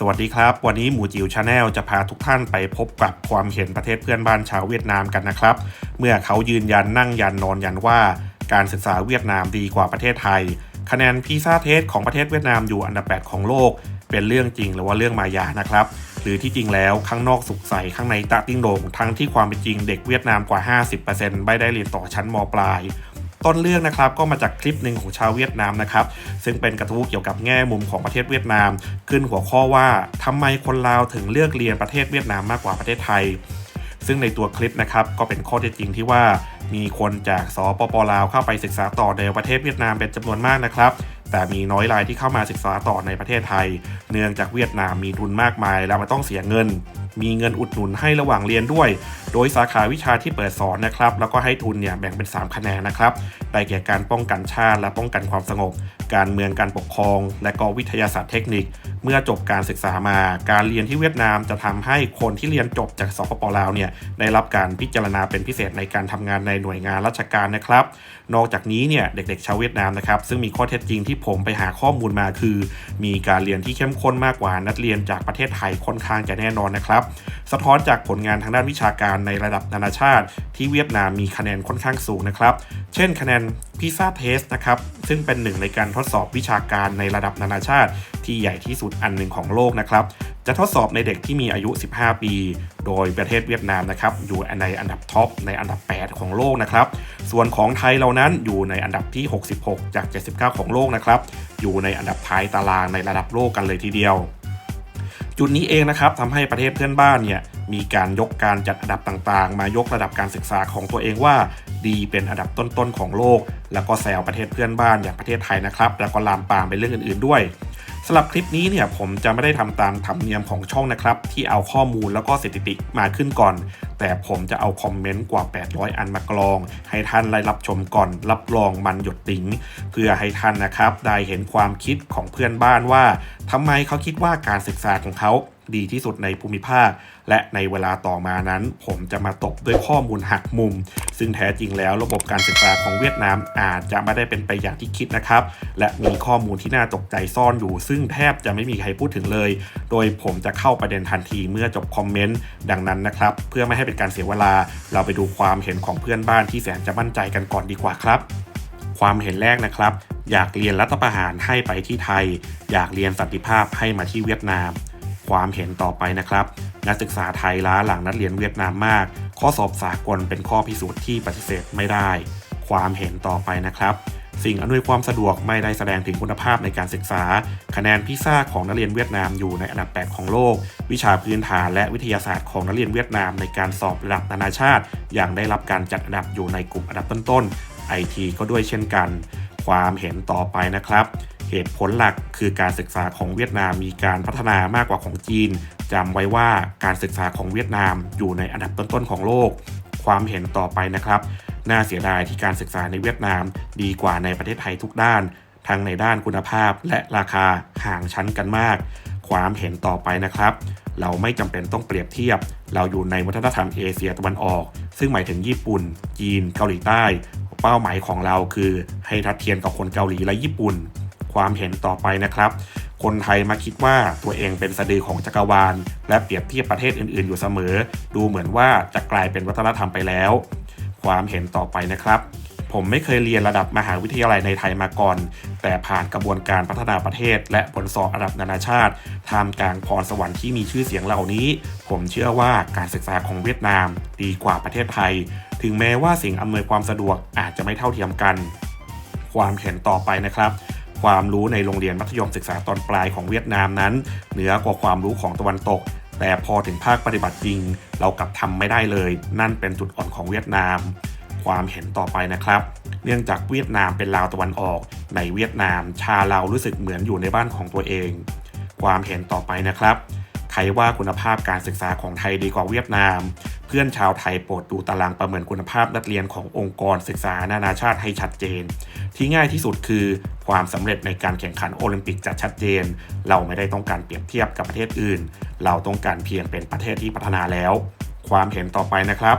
สวัสดีครับ วันนี้หมูจิ๋วชาแนลจะพาทุกท่านไปพบกับความเห็นประเทศเพื่อนบ้านชาวเวียดนามกันนะครับ เมื่อเขายืนยันนั่งยันนอนยันว่าการศึกษาเวียดนามดีกว่าประเทศไทย คะแนนพีซ่าเทสของประเทศเวียดนามอยู่อันดับ 8 ของโลก เป็นเรื่องจริงหรือว่าเรื่องมายานะครับ หรือที่จริงแล้วข้างนอกสุขใสข้างในตะติ้งโด่งทั้งที่ความเป็นจริงเด็กเวียดนามกว่า 50%ไม่ได้เรียนต่อชั้นมปลาย ต้นเรื่องนะครับก็มาจากคลิปหนึ่งของชาวเวียดนามนะครับซึ่งเป็นกระทู้เกี่ยวกับแง่มุมของประเทศเวียดนาม ขึ้นหัวข้อว่าทำไมคนลาวถึงเลือกเรียนประเทศเวียดนามมากกว่าประเทศไทย ซึ่งในตัวคลิปนะครับก็เป็นข้อเท็จจริงที่ว่ามีคนจากสปปลาวเข้าไปศึกษาต่อในประเทศเวียดนามเป็นจำนวนมากนะครับ แต่มีน้อยรายที่เข้ามาศึกษาต่อในประเทศไทย เนื่องจากเวียดนามมีทุนมากมาย แล้วมันต้องเสียเงิน มีเงินอุดหนุนให้ระหว่างเรียนด้วย โดยสาขาวิชาที่เปิดสอนนะครับ แล้วก็ให้ทุนเนี่ยแบ่งเป็น 3 คะแนนนะครับ ได้แก่การป้องกันชาติ และป้องกันความสงบ การเมืองการปกครอง และก็วิทยาศาสตร์เทคนิค เมื่อจบการศึกษามา การเรียนที่เวียดนามจะทำให้คนที่เรียนจบจากสปปลาวเนี่ยได้รับการพิจารณาเป็นพิเศษในการทำงานในหน่วยงานราชการนะครับ นอกจากนี้เนี่ยเด็กๆชาวเวียดนามนะครับซึ่งมีข้อเท็จจริงที่ผมไปหาข้อมูลมาคือ มีการเรียนที่เข้มข้นมากกว่านักเรียนจากประเทศไทยค่อนข้างจะแน่นอนนะครับ สะท้อนจากผลงานทางด้านวิชาการในระดับนานาชาติ ที่เวียดนามมีคะแนนค่อนข้างสูงนะครับ เช่น คะแนน พิซซ่าเทสนะครับ ซึ่งเป็นหนึ่งในการทดสอบวิชาการในระดับนานาชาติ ที่ใหญ่ที่สุดอันหนึ่งของโลกนะครับ จะทดสอบในเด็กที่มีอายุ 15 ปี โดยประเทศเวียดนามนะครับ อยู่ในอันดับท็อปในอันดับ 8 ของโลกนะครับ ส่วนของไทยเรานั้นอยู่ในอันดับที่ 66 จาก 79 ของโลกนะครับ อยู่ในอันดับท้ายตารางในระดับโลกกันเลยทีเดียว จุดนี้เองนะครับทำให้ประเทศเพื่อนบ้านเนี่ย มีการยกการจัดอันดับต่างๆ มายกระดับการศึกษาของตัวเองว่า ดีเป็นอันดับต้นๆของโลก แล้วก็แซวประเทศเพื่อนบ้านอย่างประเทศไทยนะครับ แล้วก็ลามปามไปเรื่องอื่นๆด้วยสำหรับคลิปนี้เนี่ยผมจะไม่ได้ทำตามธรรมเนียมของช่องนะครับ ที่เอาข้อมูลแล้วก็สถิติมาขึ้นก่อน แต่ผมจะเอาคอมเมนต์กว่า 800 อันมากรอง ให้ท่านได้รับชมก่อนรับรองมันหยดติ๋งเพื่อให้ท่านนะครับได้เห็นความคิดของเพื่อนบ้านว่าทำไมเขาคิดว่าการศึกษาของเขา ดีที่สุดในภูมิภาค และในเวลาต่อมานั้น ผมจะมาตบด้วยข้อมูลหักมุม ซึ่งแท้จริงแล้วระบบการศึกษาของเวียดนามอาจจะไม่ได้เป็นไปอย่างที่คิดนะครับ และมีข้อมูลที่น่าตกใจซ่อนอยู่ ซึ่งแทบจะไม่มีใครพูดถึงเลย โดยผมจะเข้าประเด็นทันทีเมื่อจบคอมเมนต์ดังนั้นนะครับ เพื่อไม่ให้เป็นการเสียเวลา เราไปดูความเห็นของเพื่อนบ้านที่แสนจะมั่นใจกันก่อนดีกว่าครับ ความเห็นแรกนะครับ อยากเรียนรัฐประหารให้ไปที่ไทย อยากเรียนสันติภาพให้มาที่เวียดนาม ความเห็นต่อไปนะครับ นักศึกษาไทยล้าหลังนักเรียนเวียดนามมาก ข้อสอบสากลเป็นข้อพิสูจน์ที่ปฏิเสธไม่ได้ ความเห็นต่อไปนะครับ สิ่งอำนวยความสะดวกไม่ได้แสดงถึงคุณภาพในการศึกษา คะแนนพิซซ่าของนักเรียนเวียดนามอยู่ในอันดับ 8 ของโลก วิชาพื้นฐานและวิทยาศาสตร์ของนักเรียนเวียดนามในการสอบระดับนานาชาติ อย่างได้รับการจัดอันดับอยู่ในกลุ่มอันดับต้นๆไอทีก็ด้วยเช่นกัน ความเห็นต่อไปนะครับ เหตุผลหลักคือการศึกษาของเวียดนามมีการพัฒนามากกว่าของจีนจำไว้ว่าการศึกษาของเวียดนามอยู่ในอันดับต้นๆของโลก ความเห็นต่อไปนะครับ น่าเสียดายที่การศึกษาในเวียดนามดีกว่าในประเทศไทยทุกด้าน ทั้งในด้านคุณภาพและราคาห่างชั้นกันมาก ความเห็นต่อไปนะครับ เราไม่จำเป็นต้องเปรียบเทียบ เราอยู่ในวัฒนธรรมเอเชียตะวันออก ซึ่งหมายถึงญี่ปุ่น จีน เกาหลีใต้ เป้าหมายของเราคือให้ทัดเทียมกับคนเกาหลีและญี่ปุ่น ความเห็นต่อไปนะครับ คนไทยมาคิดว่าตัวเองเป็นสะดือของจักรวาล และเปรียบเทียบประเทศอื่น ๆ อยู่เสมอ ดูเหมือนว่าจะกลายเป็นวัฒนธรรมไปแล้ว ความเห็นต่อไปนะครับผมไม่เคยเรียนระดับมหาวิทยาลัยในไทยมาก่อน แต่ผ่านกระบวนการพัฒนาประเทศ และผลสอบระดับนานาชาติท่ามกลางพรสวรรค์ที่มีชื่อเสียงเหล่านี้ ผมเชื่อว่าการศึกษาของเวียดนาม ดีกว่าประเทศไทย ถึงแม้ว่าสิ่งอำนวยความสะดวกอาจจะไม่เท่าเทียมกัน ความเห็นต่อไปนะครับ ความรู้ในโรงเรียนมัธยมศึกษาตอนปลายของเวียดนามนั้น เหนือกว่าความรู้ของตะวันตก แต่พอถึงภาคปฏิบัติจริง เรากลับทำไม่ได้เลย นั่นเป็นจุดอ่อนของเวียดนาม ความเห็นต่อไปนะครับ เนื่องจากเวียดนามเป็นลาวตะวันออก ในเวียดนาม ชาเรารู้สึกเหมือนอยู่ในบ้านของตัวเอง ความเห็นต่อไปนะครับ ใครว่าคุณภาพการศึกษาของไทยดีกว่าเวียดนาม เพื่อนชาวไทยโปรดดูตารางประเมินคุณภาพนักเรียนขององค์กรศึกษานานาชาติให้ชัดเจน ที่ง่ายที่สุดคือ ความสำเร็จในการแข่งขันโอลิมปิกจะชัดเจน เราไม่ได้ต้องการเปรียบเทียบกับประเทศอื่น เราต้องการเพียงเป็นประเทศที่พัฒนาแล้ว ความเห็นต่อไปนะครับ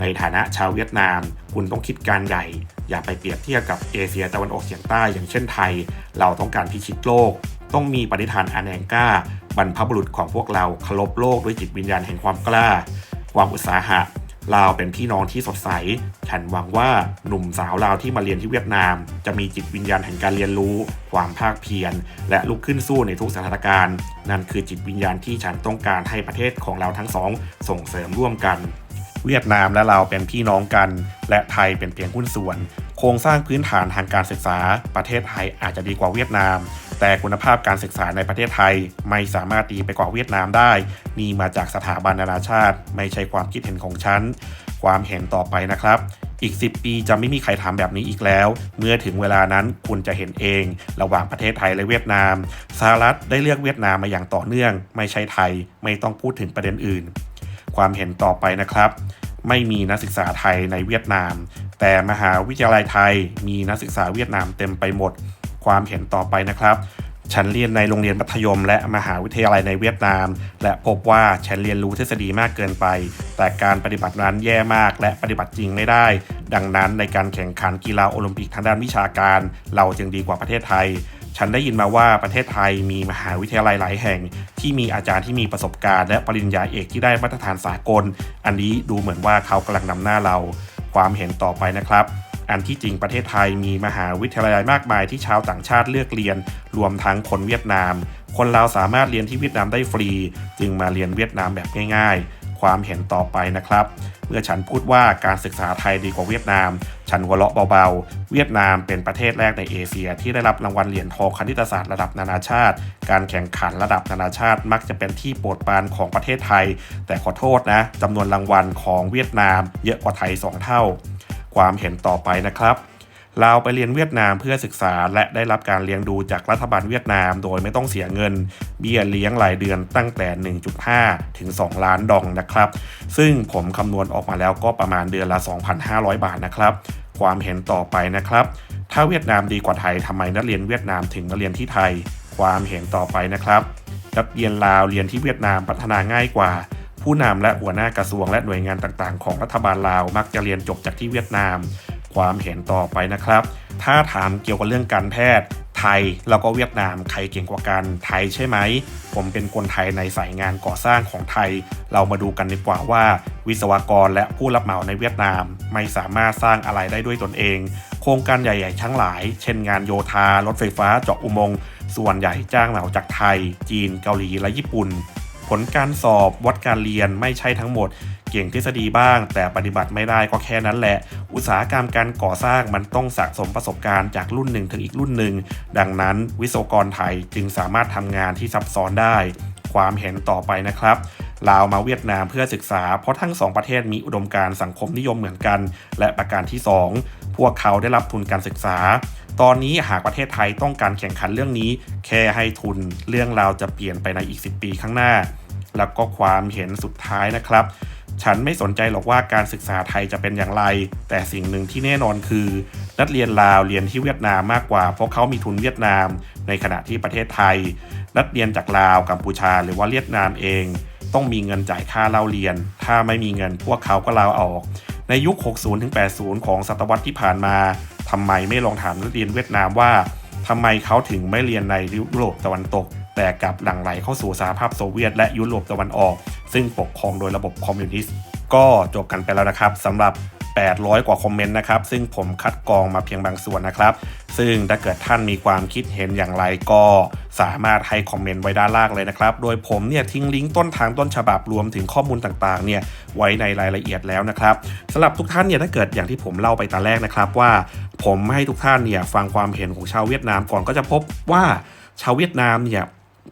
ในฐานะชาวเวียดนาม คุณต้องคิดการใหญ่ อย่าไปเปรียบเทียบกับเอเชียตะวันออกเฉียงใต้อย่างเช่นไทย เราต้องการพิชิตโลก ต้องมีปณิธานอันแองกล้า บรรพบุรุษของพวกเราเคารพโลกด้วยจิตวิญญาณแห่งความกล้า ความอุตสาหะลาวเป็นพี่น้องที่สดใส ฉันหวังว่าหนุ่มสาวลาวที่มาเรียนที่เวียดนาม จะมีจิตวิญญาณแห่งการเรียนรู้ ความภาคเพียร และลุกขึ้นสู้ในทุกสถานการณ์ นั่นคือจิตวิญญาณที่ฉันต้องการให้ประเทศของเราทั้งสองส่งเสริมร่วมกัน เวียดนามและเราวเป็นพี่น้องกัน และไทยเป็นเพียงหุ้นส่วน โครงสร้างพื้นฐานทางการศึกษา ประเทศไทยอาจจะดีกว่าเวียดนาม แต่คุณภาพการศึกษาในประเทศไทย ไม่สามารถดีไปกว่าเวียดนามได้ นี่มาจากสถาบันนานาชาติ ไม่ใช่ความคิดเห็นของฉัน ความเห็นต่อไปนะครับอีก 10 ปีจะไม่มีใครทำแบบนี้อีกแล้ว เมื่อถึงเวลานั้นคุณจะเห็นเอง ระหว่างประเทศไทยและเวียดนามสหรัฐได้เลือกเวียดนามมาอย่างต่อเนื่อง ไม่ใช่ไทย ไม่ต้องพูดถึงประเด็นอื่น ความเห็นต่อไปนะครับ ไม่มีนักศึกษาไทยในเวียดนาม แต่มหาวิทยาลัยไทยมีนักศึกษาเวียดนามเต็มไปหมด ความเห็นต่อไปนะครับฉันเรียนในโรงเรียนมัธยม และมหาวิทยาลัยในเวียดนาม และพบว่าฉันเรียนรู้ทฤษฎีมากเกินไป แต่การปฏิบัตินั้นแย่มาก และปฏิบัติจริงไม่ได้ ดังนั้นในการแข่งขันกีฬาโอลิมปิกทางด้านวิชาการ เราจึงดีกว่าประเทศไทย ฉันได้ยินมาว่าประเทศไทยมีมหาวิทยาลัยหลายแห่ง ที่มีอาจารย์ที่มีประสบการณ์ และปริญญาเอกที่ได้มาตรฐานสากล อันนี้ดูเหมือนว่าเขากำลังนำหน้าเรา ความเห็นต่อไปนะครับ อันที่จริงประเทศไทยมีมหาวิทยาลัยมากมายที่ชาวต่างชาติเลือกเรียน รวมทั้งคนเวียดนาม คนลาวสามารถเรียนที่เวียดนามได้ฟรี จึงมาเรียนเวียดนามแบบง่าย ๆ ความเห็นต่อไปนะครับ เมื่อฉันพูดว่าการศึกษาไทยดีกว่าเวียดนาม ฉันหัวเราะเบาๆ เวียดนามเป็นประเทศแรกในเอเชีย ที่ได้รับรางวัลเหรียญทองคณิตศาสตร์ระดับนานาชาติ การแข่งขันระดับนานาชาติมักจะเป็นที่โปรดปรานของประเทศไทย แต่ขอโทษนะจำนวนรางวัลของเวียดนาม เยอะกว่าไทยสองเท่า ความเห็นต่อไปนะครับเราไปเรียนเวียดนามเพื่อศึกษาและได้รับการเลี้ยงดูจากรัฐบาลเวียดนาม โดยไม่ต้องเสียเงิน เบี้ยเลี้ยงรายเดือนตั้งแต่ 1.5 ถึง 2 ล้านดองนะครับ ซึ่งผมคำนวณออกมาแล้วก็ประมาณเดือนละ 2,500 บาทนะครับ ความเห็นต่อไปนะครับ ถ้าเวียดนามดีกว่าไทยทำไมนักเรียนเวียดนามถึงมาเรียนที่ไทย ความเห็นต่อไปนะครับนักเรียนลาวเรียนที่เวียดนามพัฒนาง่ายกว่า ผู้นำและหัวหน้ากระทรวงและหน่วยงานต่างๆ ของรัฐบาลลาวมักจะเรียนจบจากที่เวียดนาม ความเห็นต่อไปนะครับ ถ้าถามเกี่ยวกับเรื่องการแพทย์ ไทยแล้วก็เวียดนามใครเก่งกว่ากันไทยใช่ไหม ผมเป็นคนไทยในสายงานก่อสร้างของไทย เรามาดูกันดีกว่าว่า วิศวกรและผู้รับเหมาในเวียดนาม ไม่สามารถสร้างอะไรได้ด้วยตนเอง โครงการใหญ่ๆทั้งหลาย เช่นงานโยธารถไฟฟ้าเจาะอุโมงค์ส่วนใหญ่จ้างเหมาจากไทย จีน เกาหลีและญี่ปุ่น ผลการสอบวัดการเรียนไม่ใช่ทั้งหมด เก่งทฤษฎีบ้าง แต่ปฏิบัติไม่ได้ก็แค่นั้นแหละ อุตสาหกรรมการก่อสร้างมันต้องสะสมประสบการณ์จากรุ่นหนึ่งถึงอีกรุ่นหนึ่ง ดังนั้นวิศวกรไทยจึงสามารถทำงานที่ซับซ้อนได้ ความเห็นต่อไปนะครับ ลาวมาเวียดนามเพื่อศึกษา เพราะทั้งสองประเทศมีอุดมการณ์สังคมนิยมเหมือนกัน และประการที่ 2 พวกเขาได้รับทุนการศึกษา ตอนนี้หากประเทศไทยต้องการแข่งขันเรื่องนี้ แค่ให้ทุนเรื่องราวจะเปลี่ยนไปในอีก 10 ปีข้างหน้า แล้วก็ความเห็นสุดท้ายนะครับ ฉันไม่สนใจหรอกว่าการศึกษาไทยจะเป็นอย่างไร แต่สิ่งหนึ่งที่แน่นอนคือ นักเรียนลาวเรียนที่เวียดนามมากกว่า เพราะเขามีทุนเวียดนาม ในขณะที่ประเทศไทย นักเรียนจากลาวกัมพูชาหรือว่าเวียดนามเอง ต้องมีเงินจ่ายค่าเล่าเรียน ถ้าไม่มีเงินพวกเขาก็ลาออก ในยุค 60-80 ของศตวรรษที่ผ่านมาทำไมไม่ลองถามนักเรียนเวียดนามว่าทำไมเขาถึงไม่เรียนในยุโรปตะวันตก แต่กลับหลั่งไหลเข้าสู่สหภาพโซเวียตและยุโรปตะวันออก ซึ่งปกครองโดยระบบคอมมิวนิสต์ก็จบกันไปแล้วนะครับสำหรับ 800 กว่าคอมเมนต์นะครับ ซึ่งผมคัดกรองมาเพียงบางส่วนนะครับ ซึ่งถ้าเกิดท่านมีความคิดเห็นอย่างไรก็สามารถให้คอมเมนต์ไว้ด้านล่างเลยนะครับ โดยผมเนี่ยทิ้งลิงก์ต้นทางต้นฉบับรวมถึงข้อมูลต่างๆเนี่ยไว้ในรายละเอียดแล้วนะครับสำหรับทุกท่านเนี่ยถ้าเกิดอย่างที่ผมเล่าไปตอนแรกนะครับว่า ผมให้ทุกท่านเนี่ยฟังความเห็นของชาวเวียดนามก่อนก็จะพบว่าชาวเวียดนามเนี่ย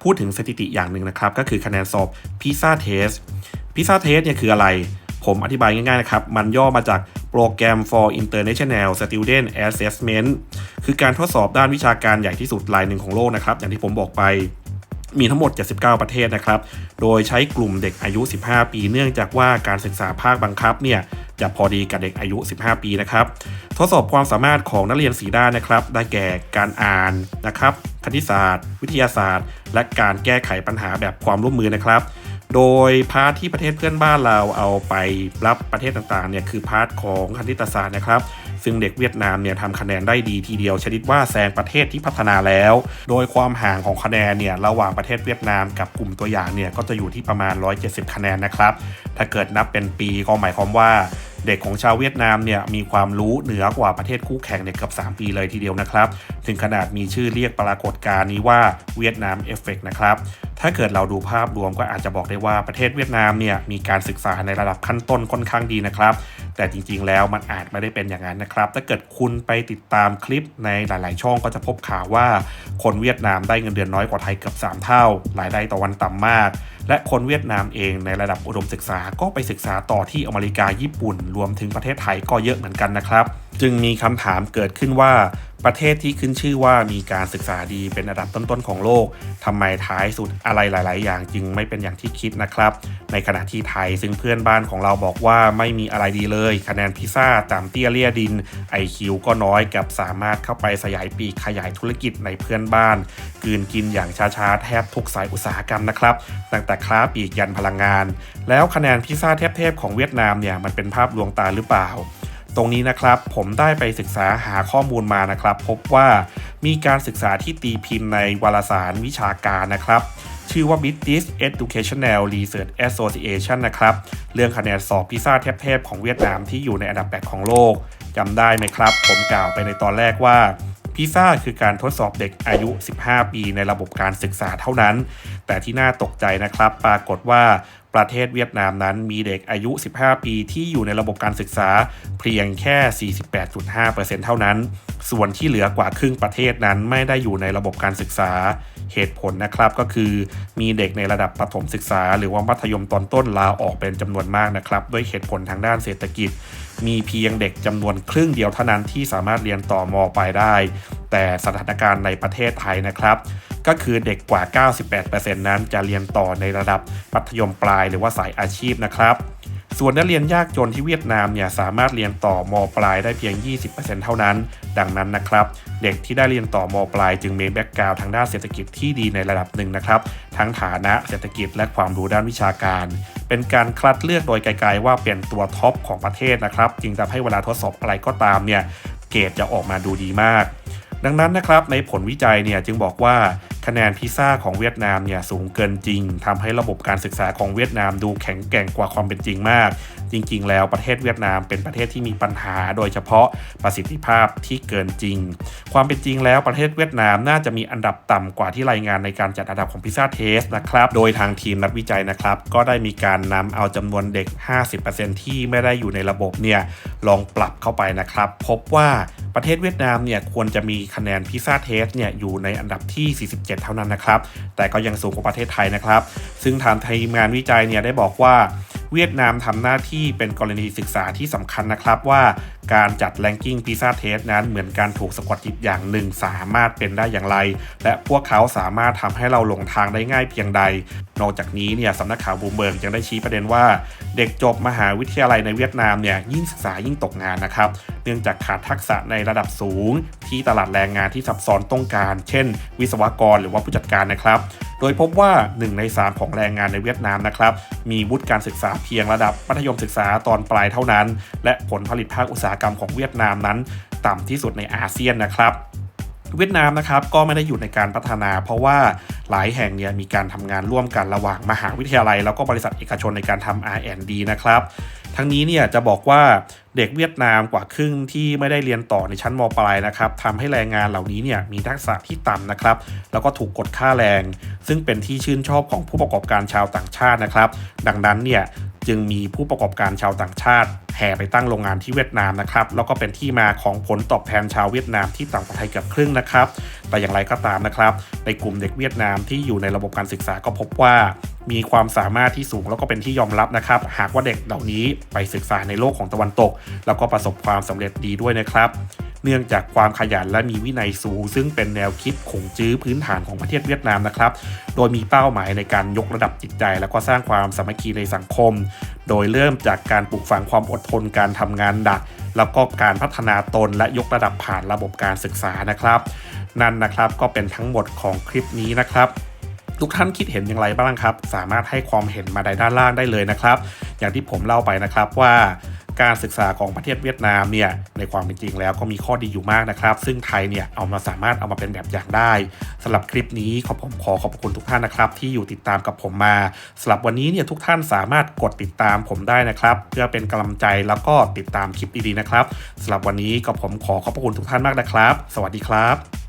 พูดถึงสถิติอย่างหนึ่งนะครับ ก็คือคะแนนสอบ PISA Test PISA Test เนี่ยคืออะไร ผมอธิบายง่ายๆนะครับ มันย่อมาจากโปรแกรม for International Student Assessment คือการทดสอบด้านวิชาการใหญ่ที่สุดรายหนึ่งของโลกนะครับ อย่างที่ผมบอกไปมีทั้งหมด 79 ประเทศนะครับ โดยใช้กลุ่มเด็กอายุ 15 ปี เนื่องจากว่าการศึกษาภาคบังคับเนี่ยจะพอดีกับเด็กอายุ 15 ปีนะครับ ทดสอบความสามารถของนักเรียนสีด้านนะครับ ได้แก่การอ่านนะครับ คณิตศาสตร์ วิทยาศาสตร์ และการแก้ไขปัญหาแบบความร่วมมือนะครับ โดยพาร์ทที่ประเทศเพื่อนบ้านเราเอาไปรับประเทศต่างๆเนี่ยคือพาร์ทของคณิตศาสตร์นะครับ ซึ่งเด็กเวียดนามเนี่ยทำคะแนนได้ดีทีเดียวชนิดว่าแซงประเทศที่พัฒนาแล้ว โดยความห่างของคะแนนเนี่ยระหว่างประเทศเวียดนามกับกลุ่มตัวอย่างเนี่ยก็จะอยู่ที่ประมาณ 170 คะแนนนะครับ ถ้าเกิดนับเป็นปีก็หมายความว่าเด็กของชาวเวียดนามเนี่ยมีความรู้เหนือกว่าประเทศคู่แข่งเนี่ยเกือบ3 ปีเลยทีเดียวนะครับ ถึงขนาดมีชื่อเรียกปรากฏการณ์นี้ว่าเวียดนามเอฟเฟกนะครับ ถ้าเกิดเราดูภาพรวมก็อาจจะบอกได้ว่าประเทศเวียดนามเนี่ยมีการศึกษาในระดับขั้นต้นค่อนข้างดีนะครับ แต่จริงๆแล้วมันอาจไม่ได้เป็นอย่างนั้นนะครับถ้าเกิดคุณไปติดตามคลิปในหลาย ๆ ช่องก็จะพบข่าวว่า คนเวียดนามได้เงินเดือนน้อยกว่าไทยเกือบ 3 เท่า รายได้ต่อวันต่ำมาก และคนเวียดนามเองในระดับอุดมศึกษาก็ไปศึกษาต่อที่อเมริกาญี่ปุ่น รวมถึงประเทศไทยก็เยอะเหมือนกันนะครับ จึงมีคำถามเกิดขึ้นว่า ประเทศที่ขึ้นชื่อว่ามีการศึกษาดีเป็นอันดับต้นๆของโลกทำไมท้ายสุดอะไรหลาย ๆ อย่างจึงไม่เป็นอย่างที่คิดนะครับ ในขณะที่ไทยซึ่งเพื่อนบ้านของเราบอกว่าไม่มีอะไรดีเลย คะแนนพิซซ่าตามเตี้ยเลียดิน IQ ก็น้อยกับสามารถเข้าไปสยายปีกขยายธุรกิจในเพื่อนบ้านกืนกินอย่างช้าๆแทบทุกสายอุตสาหกรรมนะครับตั้งแต่ค้าปีกยันพลังงาน แล้วคะแนนพิซซ่าเทพๆของเวียดนามเนี่ยมันเป็นภาพลวงตาหรือเปล่า ตรงนี้นะครับผมได้ไปศึกษาหาข้อมูลมานะครับ พบว่ามีการศึกษาที่ตีพิมพ์ในวารสารวิชาการนะครับ ชื่อว่า British Educational Research Association นะครับ เรื่องคะแนนสอบพิซซ่าเทพๆของเวียดนามที่อยู่ในอันดับ8ของโลกจำได้ไหมครับ ผมกล่าวไปในตอนแรกว่าพิซซ่าคือการทดสอบเด็กอายุ 15 ปีในระบบการศึกษาเท่านั้น แต่ที่น่าตกใจนะครับ ปรากฏว่า ประเทศเวียดนามนั้นมีเด็กอายุ 15 ปีที่อยู่ในระบบการศึกษาเพียงแค่ 48.5%เท่านั้น ส่วนที่เหลือกว่าครึ่งประเทศนั้นไม่ได้อยู่ในระบบการศึกษา เหตุผลนะครับก็คือมีเด็กในระดับประถมศึกษา หรือว่ามัธยมตอนต้นลาออกเป็นจำนวนมากนะครับ ด้วยเหตุผลทางด้านเศรษฐกิจ มีเพียงเด็กจำนวนครึ่งเดียวเท่านั้นที่สามารถเรียนต่อมปลายได้ แต่สถานการณ์ในประเทศไทยนะครับ ก็คือเด็กกว่า 98%นั้นจะเรียนต่อในระดับมัธยมปลายหรือว่าสายอาชีพนะครับ ส่วนนักเรียนยากจนที่เวียดนามเนี่ยสามารถเรียนต่อมปลายได้เพียง 20%เท่านั้น ดังนั้นนะครับ เด็กที่ได้เรียนต่อมปลายจึงมีแบ็กกราวทางด้านเศรษฐกิจที่ดีในระดับหนึ่งนะครับ ทั้งฐานะเศรษฐกิจและความรู้ด้านวิชาการ เป็นการคัดเลือกโดยไกลๆว่าเป็นตัวท็อปของประเทศนะครับ จึงทำให้เวลาทดสอบอะไรก็ตามเนี่ยเกรดจะออกมาดูดีมากดังนั้นนะครับในผลวิจัยเนี่ยจึงบอกว่า คะแนนพิซซ่าของเวียดนามเนี่ยสูงเกินจริงทำให้ระบบการศึกษาของเวียดนามดูแข็งแกร่งกว่าความเป็นจริงมาก จริง ๆ แล้วประเทศเวียดนามเป็นประเทศที่มีปัญหา โดยเฉพาะประสิทธิภาพที่เกินจริง ความเป็นจริงแล้วประเทศเวียดนามน่าจะมีอันดับต่ำกว่าที่รายงานในการจัดอันดับของพิซซ่าเทสนะครับ โดยทางทีมนักวิจัยนะครับ ก็ได้มีการนำเอาจำนวนเด็ก 50%ที่ไม่ได้อยู่ในระบบเนี่ยลองปรับเข้าไปนะครับ พบว่า ประเทศเวียดนามเนี่ยควรจะมีคะแนนพิซซ่าเทสเนี่ยอยู่ในอันดับที่ 47 เท่านั้นนะครับ แต่ก็ยังสูงกว่าประเทศไทยนะครับ ซึ่งทางทีมงานวิจัยเนี่ยได้บอกว่าเวียดนามทำหน้าที่เป็นกรณีศึกษาที่สำคัญนะครับว่าการจัดแรงกิ้งพิซซ่าเทสนั้นเหมือนการถูกสะกดจิตอย่างหนึ่งสามารถเป็นได้อย่างไร และพวกเขาสามารถทำให้เราหลงทางได้ง่ายเพียงใด นอกจากนี้เนี่ยสำนักข่าวบูมเบิร์กยังได้ชี้ประเด็นว่า เด็กจบมหาวิทยาลัยในเวียดนามเนี่ยยิ่งศึกษายิ่งตกงานนะครับ เนื่องจากขาดทักษะในระดับสูง ที่ตลาดแรงงานที่ซับซ้อนต้องการ เช่น วิศวกรหรือว่าผู้จัดการนะครับ โดยพบว่า 1 ใน 3 ของแรงงานในเวียดนามนะครับ มีวุฒิการศึกษาเพียงระดับมัธยมศึกษาตอนปลายเท่านั้น และผลผลิตภาคอุตสาหกรรมของเวียดนามนั้น ต่ำที่สุดในอาเซียนนะครับ เวียดนามนะครับก็ไม่ได้อยู่ในการพัฒนา เพราะว่าหลายแห่งเนี่ยมีการทำงานร่วมกันระหว่างมหาวิทยาลัย แล้วก็บริษัทเอกชนในการทำ R&D นะครับ ทั้งนี้เนี่ยจะบอกว่าเด็กเวียดนามกว่าครึ่งที่ไม่ได้เรียนต่อในชั้นมปลายนะครับทำให้แรงงานเหล่านี้เนี่ยมีทักษะที่ต่ำนะครับ แล้วก็ถูกกดค่าแรง ซึ่งเป็นที่ชื่นชอบของผู้ประกอบการชาวต่างชาตินะครับ ดังนั้นเนี่ยจึงมีผู้ประกอบการชาวต่างชาติแห่ไปตั้งโรงงานที่เวียดนามนะครับ แล้วก็เป็นที่มาของผลตอบแทนชาวเวียดนามที่ต่างประเทศเกือบครึ่งนะครับ แต่อย่างไรก็ตามนะครับ ในกลุ่มเด็กเวียดนามที่อยู่ในระบบการศึกษาก็พบว่า มีความสามารถที่สูงแล้วก็เป็นที่ยอมรับนะครับ หากว่าเด็กเหล่านี้ไปศึกษาในโลกของตะวันตก แล้วก็ประสบความสำเร็จดีด้วยนะครับเนื่องจากความขยันและมีวินัยสูง ซึ่งเป็นแนวคิดขงจื้อพื้นฐานของประเทศเวียดนามนะครับ โดยมีเป้าหมายในการยกระดับจิตใจ แล้วก็สร้างความสามัคคีในสังคม โดยเริ่มจากการปลูกฝังความอดทนการทำงานดัก แล้วก็การพัฒนาตนและยกระดับผ่านระบบการศึกษานะครับ นั่นนะครับก็เป็นทั้งหมดของคลิปนี้นะครับ ทุกท่านคิดเห็นอย่างไรบ้างครับ สามารถให้ความเห็นมาในด้านล่างได้เลยนะครับ อย่างที่ผมเล่าไปนะครับว่าการศึกษาของประเทศเวียดนามเนี่ยในความเป็นจริงแล้วก็มีข้อดีอยู่มากนะครับ ซึ่งไทยเนี่ยเอามาสามารถเอามาเป็นแบบอย่างได้สำหรับคลิปนี้ขอผมขอขอบคุณทุกท่านนะครับ ที่อยู่ติดตามกับผมมาสำหรับวันนี้เนี่ยทุกท่านสามารถกดติดตามผมได้นะครับ เพื่อเป็นกำลังใจแล้วก็ติดตามคลิปดีๆนะครับสำหรับวันนี้ก็ผมขอขอบคุณทุกท่านมากนะครับ สวัสดีครับ